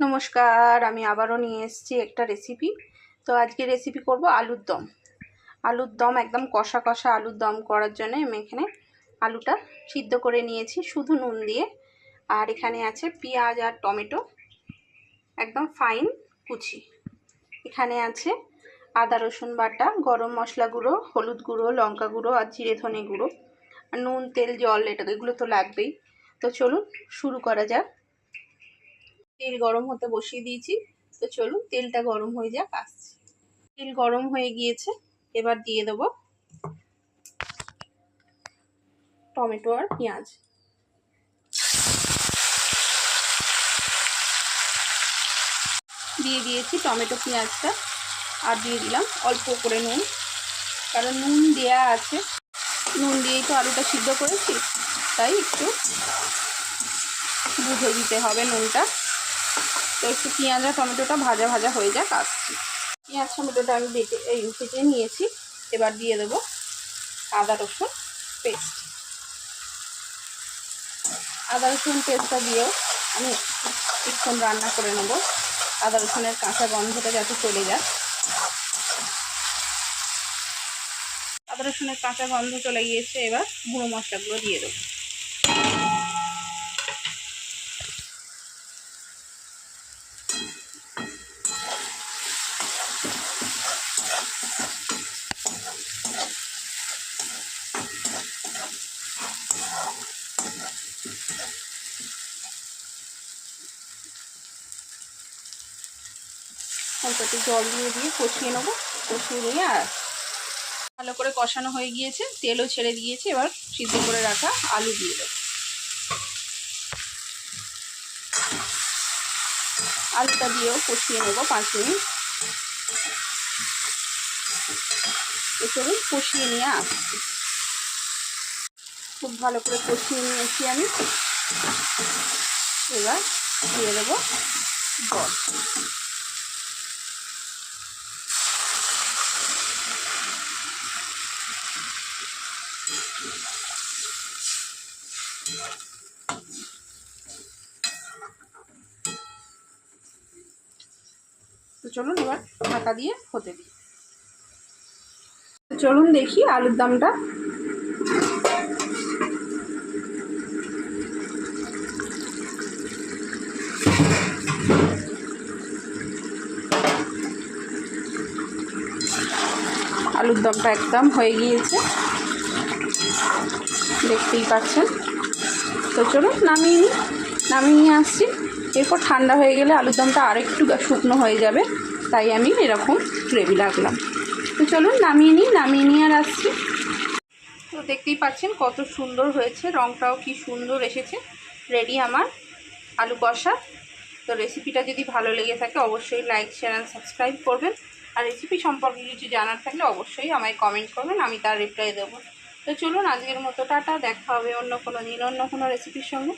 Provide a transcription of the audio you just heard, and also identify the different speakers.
Speaker 1: নমস্কার, আমি আবারও নিয়ে এসেছি একটা রেসিপি তো আজকে রেসিপি করব আলুর দম। আলুর দম একদম কষা কষা আলুর দম করার জন্য আমি এখানে আলুটা সিদ্ধ করে নিয়েছি, শুধু নুন দিয়ে। আর এখানে আছে পেঁয়াজ আর টমেটো, একদম ফাইন কুচি। এখানে আছে আদা রসুন বাটা, গরম মশলা গুঁড়ো, হলুদ গুঁড়ো, লঙ্কা গুঁড়ো আর জিরে ধনে গুঁড়ো। নুন, তেল, জল, এটা এগুলো তো লাগবেই। তো চলুন, শুরু করা যাক। তেল গরম হতে বসিয়ে দিয়েছি। তো চলুন, তেলটা গরম হয়ে যাক, আসছি। তেল গরম হয়ে গিয়েছে, এবার দিয়ে দেব টমেটো আর পেঁয়াজ। দিয়ে দিয়েছি টমেটো, পেঁয়াজটা, আর দিয়ে দিলাম অল্প করে নুন। কারণ নুন দেয়া আছে, নুন দিয়েই তো আলুটা সিদ্ধ করেছি, তাই একটু বুঝে দিতে হবে নুনটা। একটু পেঁয়াজ আর টমেটোটা ভাজা ভাজা হয়ে যাক, আসছি। পেঁয়াজ, টমেটোটা আমি বেটে, এই ভেজে নিয়েছি, এবার দিয়ে দেবো আদা, রসুন পেস্ট। আদা, রসুন পেস্টটা দিয়েও আমি কিছুক্ষণ রান্না করে নেব। আদা, রসুনের কাঁচা গন্ধটা যাতে চলে যায়। আদা, রসুনের কাঁচা গন্ধ চলে গিয়েছে, এবার গুঁড়ো মশলাগুলো দিয়ে দেবো। অল্প জল দিয়ে দিয়ে কষিয়ে নেব। কষিয়ে নিয়ে আর ভালো করে কষানো হয়ে গিয়েছে। তেলও ছেড়ে দিয়েছে। এবার সিদ্ধ করে রাখা আলু দিয়ে দেবো। আলুটা দিয়েও কষিয়ে নেব পাঁচ মিনিট। এসবে কষিয়ে নিয়ে আসছি। খুব ভালো করে কষিয়ে নিয়েছি আমি। এবার দিয়ে দেবো জল। চলুন এবার ঢাকা দিয়ে হতে দিই। চলুন দেখি আলুর দামটা। আলুর দমটা একদম হয়ে গিয়েছে। দেখতেই পাচ্ছেন। তো চলুন নামিয়ে নিই। নামিয়ে নিয়ে আসছি। এরপর ঠান্ডা হয়ে গেলে আলুর দমটা আরেকটু শুকনো হয়ে যাবে, তাই আমি এরকম গ্রেভি রাখলাম। তো চলুন নামিয়ে নিই, নামিয়ে নিয়ে আর আসছি। তো দেখতেই পাচ্ছেন কত সুন্দর হয়েছে রঙটাও কি সুন্দর এসেছে। রেডি আমার আলু কষা। তো রেসিপিটা যদি ভালো লেগে থাকে, অবশ্যই লাইক শেয়ার অ্যান্ড সাবস্ক্রাইব করবেন। আর রেসিপি সম্পর্কে কিছু জানার থাকলে অবশ্যই আমায় কমেন্ট করবেন, আমি তার রিপ্লাই দেবো। তো চলুন আজকের মতো, টাটা, দেখা হবে অন্য কোনো দিন, অন্য কোনো রেসিপির সঙ্গে।